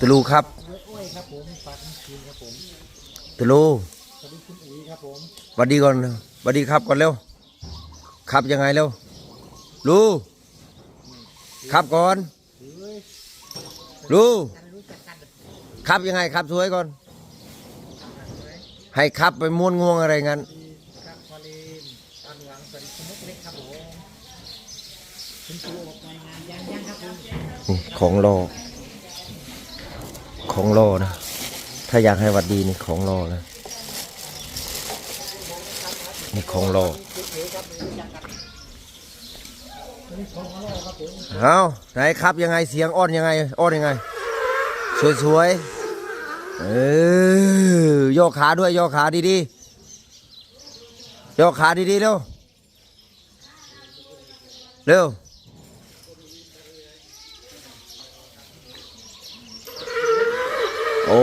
ตะลูครับอ้วยครับผมฝากคืนครับผมตะลูสวัสดีคุณอุ๋ยครับผมหวัดดีก่อนหวัดดีครับก่อนเร็วครับยังไงเร็วลูครับก่อนลูกันรู้จักกันครับยังไงครับสวยก่อน ให้ครับไปม้วนงวงอะไรงั้นครับพอลีนตอนหวังสวัสดีคุณมุกเล็กครับผมคุณครูออกรายงานยังยังครับผมของรอ ของรอนะ ถ้าอยากให้หวัดดีนี่ของรอนะนี่ของรอเอาไหนครับยังไงเสียงอ้อนยังไงอ้อนยังไง สวยๆเออโย่อขาด้วยโย่อขาดีๆโย่อขาดีๆเร็วเร็วโอ้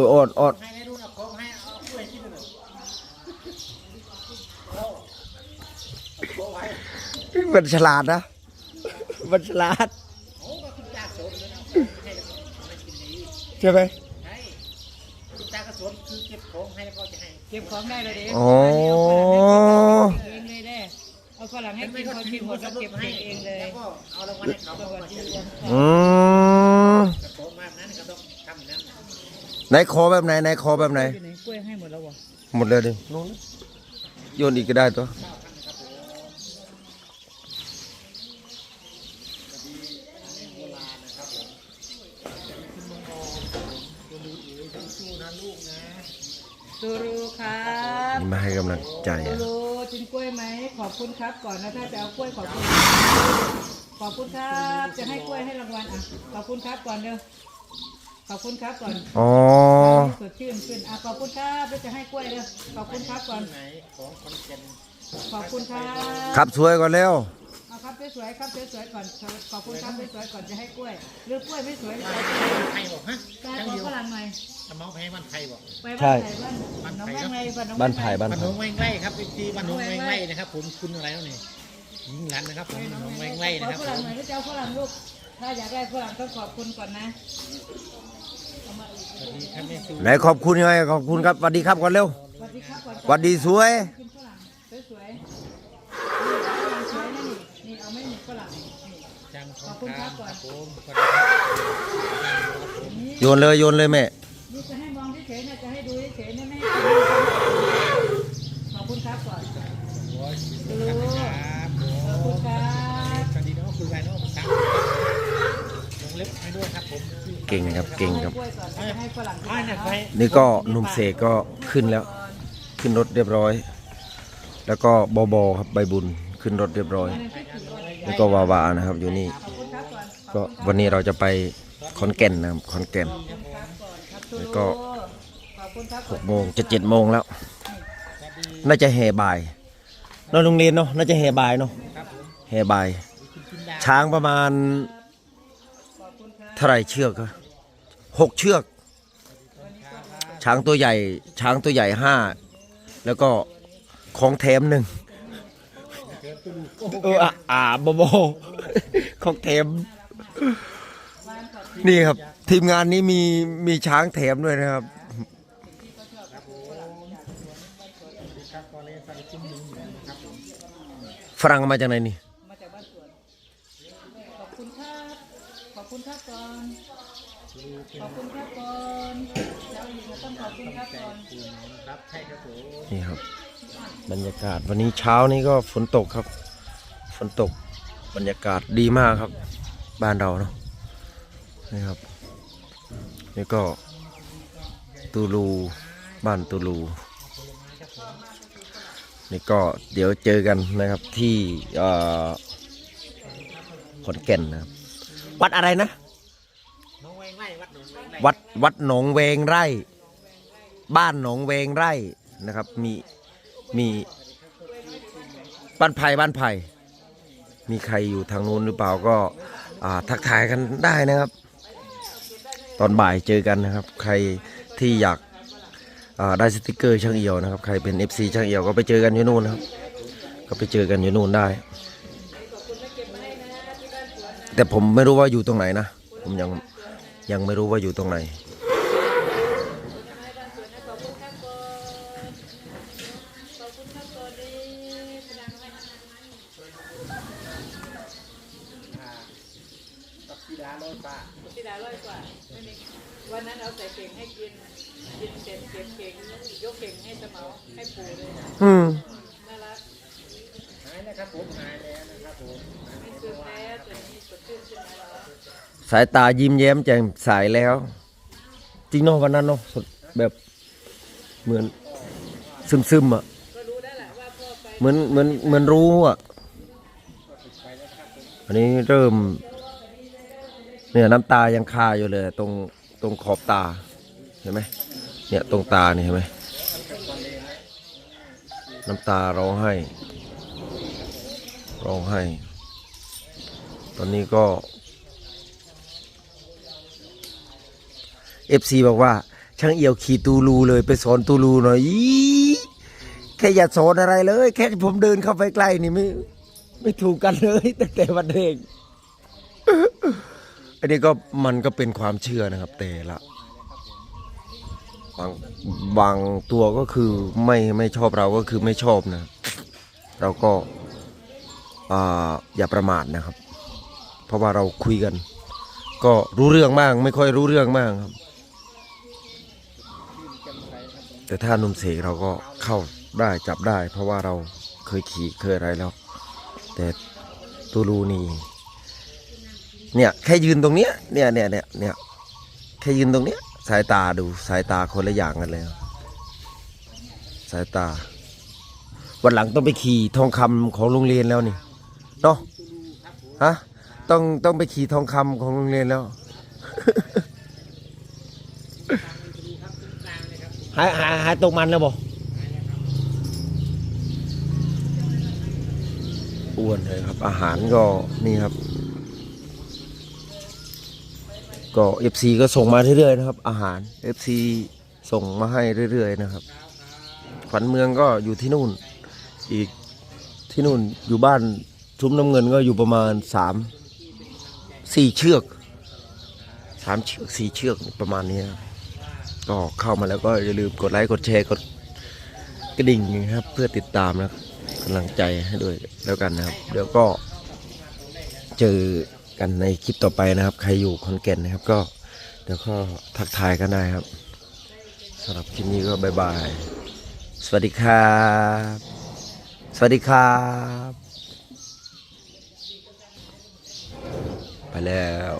ยอดอด ให้ในรุ่นเอาของให้เอากล้วยกิน เลยมันฉลาดนะมันฉลาดโอ้ก็คุณตาสนเลยนะให้แล้วก็ไม่กินดีใช่ไหมใช่คุณตากระสนคือเก็บของให้แล้วก็จะให้เก็บของได้เลยดิอ๋อเองเลยเด้เอาฝรั่งให้กินพอกินหมดแล้วเก็บเองเลยแล้วก็เอารางวัลให้เขาบอกว่าที่รวมอืมกระโปรงมากนั้นก็ต้องทำนั้นนะ ไหนคอแบบไหนไหนคอแบบไหน อยู่ไหนกล้วยให้หมดแล้ววะหมดเลยดินู้นโยนอีกก็ได้ตัวตูรูครับนี่มาให้กำลังใจตูอะ รูกินกล้วยไหมขอบคุณครับก่อนนะถ้าจะเอากล้วยขอบคุณขอบคุณครับ จะให้กล้วยให้รางวัลอะขอบคุณครับก่อนเร็ว ขอบคุณครับก่อนอ๋อ สดชื่นขึ้นอะขอบคุณครับแล้วจะให้กล้วยเร็วขอบคุณครับก่อนไหนของคอนเทนต์ขอบคุณครับขับสวยก่อนเร็วเอาครับสวยๆครับสวยๆก่อนขอบคุณครับสวยๆก่อนจะให้กล้วยหรือกล้วยไม่สวยจะไทยบอกฮะกล้าจังขอเดียวฝรั่งหน่อยสมองแพ้มันไทยบอกไปบ้านไหนบ้านน้องแม่งไรบ้านน้องบ้านไผ่บ้านบ้านหนไผ่องแวงไร่ครับอีกทีบ้านหนองแวงไร่นะครับ ผมคุณอะไรแล้วนี่ยิงหลันนะครับผมหนองแวงไร่ขนะอครับฝผรั่งมหน่อยก็จะเอาฝรั่งลูกถ้าอยากได้ฝรั่งต้องขอบคุณก่อนนะ เอามาอีกสวัสดีครับแม่ซูไหนขอบคุณยังไงขอบคุณครับสวัสดีครับก่อนเร็วสวัสดีครับก่อนสวัสดีสวยกินฝรั่งสวยๆนี่ฝรั่งสวยนะนี่นี่เอาไม่หมดฝรั่งนี่จังขอบคุณครับก่อนผมสวัสดีครับผมนี่โยนเลยโยนเลยแม่ นี่จะให้มองเฉยๆนะจะให้ดูเฉยๆนะไม่ให้กินขอบคุณครับก่อนโอ้ยดูครับผขอบคุมณครับสวัสดีน้องคุยไปน้องสามลงเล็บให้ด้วยครับผม เก่งครับเก่งครับกล้วยก่อนจะให้ฝรั่งอ้ายน่ะใครนี่ก็หนุ่มเสกก็ขึ้นแล้ว ขึ้นรถเรียบร้อย แล้วก็บอบอครับใบบุญขึ้นรถเรียบร้อย แล้วก็วาวานะครับอยู่นี่ขอบคุณครับก่อนก็วันนี้เราจะไปขอนแก่นนะครับขอนแก่นขอบคุณครับก่อนครับแล้วก็ขอบคุณครับหกโมงจะเจ็ดโมงแล้ว น่าจะแห่บ่ายเนอะโรงเรียนเนาะน่าจะแห่บ่ายเนาะครับผมแห่บ่ายกินดาช้างประมาณ ขอบคุณครับ เท่าไหรเชือกอะหกเชือก ช้างตัวใหญ่ ช้างตัวใหญ่ห้าแล้วก็ของแถมหนึ่งเอออะอ่าบอบของแถม นี่ครับ ทีมงานนี้มีมีช้างแถมด้วยนะครับครับก็เลยใส่จิ้มลิงอยู่นะครับผมฝรั่งเอามาจากไหนนี่ มาจากบ้านสวนขอบคุณครับ ขอบคุณครับก่อน ขอบคุณครับก่อนเจ้าหญิงก็ต้องขอบคุณครับก่อนปูน้องครับใช่ครับผมนี่ครับ บรรยากาศวันนี้เช้านี้ก็ฝนตกครับ ฝนตกบรรยากาศดีมากครับ บ้านเราเนาะนี่ครับ นี่ก็ตูลูบ้านตูลูนี่ก็เดี๋ยวเจอกันนะครับที่เอ่อขอนแก่นนะครับ วัดอะไรนะ น้องแวงไร่วัดหนองแวงไร่วัดวัดหนองเวงไร่ บ้านหนองเวงไร่นะครับ มีมีบ้านไผ่บ้านไผ่มีใครอยู่ทางนู้นหรือเปล่าก็อ่าทักทายกันได้นะครับ ตอนบ่ายเจอกันนะครับ ใครที่อยากอ่าได้สติกเกอร์ช่างเอี่ยวนะครับ ใครเป็น FC ช่างเอี่ยวก็ไปเจอกันอยู่นู่นนะครับ ก็ไปเจอกันอยู่นู่นได้ แต่ผมไม่รู้ว่าอยู่ตรงไหนนะ ผมยังยังไม่รู้ว่าอยู่ตรงไหนให้บ้านสวนนะขอบคุณครับก่อนขอบคุณครับก่อนดีแสดงว่าอ่าตับสีดาร้อยกว่าไม่มีวันนั้นเอาใส่เข่งให้กิน กินเสร็จเก็บเข่งยกเข่งให้สมอให้ปู่เลย อืม น่ารักายนะครับผมหายแล้วนะครับผมไม่ซึมแล้ว สายตายิ้มแย้มแจ่มใสแล้ว จริงเนาะวันนั้นเนาะสดแบบเหมือนซึมซึมๆอะเหมือนเหมือนเหมือนรู้อะอันนี้เริ่ม เนี่ยน้ำตายังคาอยู่เลย ตรงตรงขอบตาเห็นไหมเนี่ยตรงตานี่เห็นไหมน้ำตาร้องไห้ ร้องไห้ ตอนนี้ก็เอฟซีบอกว่า ช่างเอี่ยวขี่ตูลูเลยไปสอนตูลูหน่อยอีแค่อย่าสอนอะไรเลย แค่ผมเดินเข้าไปใกล้นี่ไม่ไม่ถูกกันเลยตั้งแต่วันเด็กอันนี้ก็มันก็เป็นความเชื่อนะครับ แต่ละบางบางตัวก็คือไม่ไม่ชอบเราก็คือไม่ชอบนะ เราก็ อย่าประมาทนะครับ เพราะว่าเราคุยกัน ก็รู้เรื่องบ้าง ไม่ค่อยรู้เรื่องบ้างครับ แต่ถ้านุ่มเสกเราก็เข้าได้จับได้ เพราะว่าเราเคยขี่เคยอะไรแล้ว แต่ตูรูนี่เนี่ยแค่ยืนตรงเนี้ยเนี่ยเนี่ยเนี่ยเนี่ยแค่ยืนตรงเนี้ยสายตาดูสายตาคนละอย่างกันเลยสายตา วันหลังต้องไปขี่ทองคำของโรงเรียนแล้วนี่ เนาะฮะต้องต้องไปขี่ทองคำของโรงเรียนแล้วหายหายหายตกมันแล้วบ่อ้วนเลยครับ อาหารก็นี่ครับ ก็ FC ก็ส่งมาเรื่อยๆนะครับ อาหาร FC ส่งมาให้เรื่อยๆนะครับ ขวัญเมืองก็อยู่ที่นู่น อีกที่นู่นอยู่บ้าน ชุมน้ำเงินก็อยู่ประมาณสามสี่เชือกสามเชือกสี่เชือกประมาณนี้ก็เข้ามาแล้วก็อย่าลืมกดไลค์กดแชร์กดกระดิ่งนะครับ เพื่อติดตามนะกำลังใจให้ด้วยแล้วกันนะครับ เดี๋ยวก็เจอกันในคลิปต่อไปนะครับ ใครอยู่คอนแก่นนะครับ ก็เดี๋ยวก็ทักทายกันได้ครับสำหรับคลิปนี้ก็บายบาย สวัสดีครับ สวัสดีครับ ไปแล้ว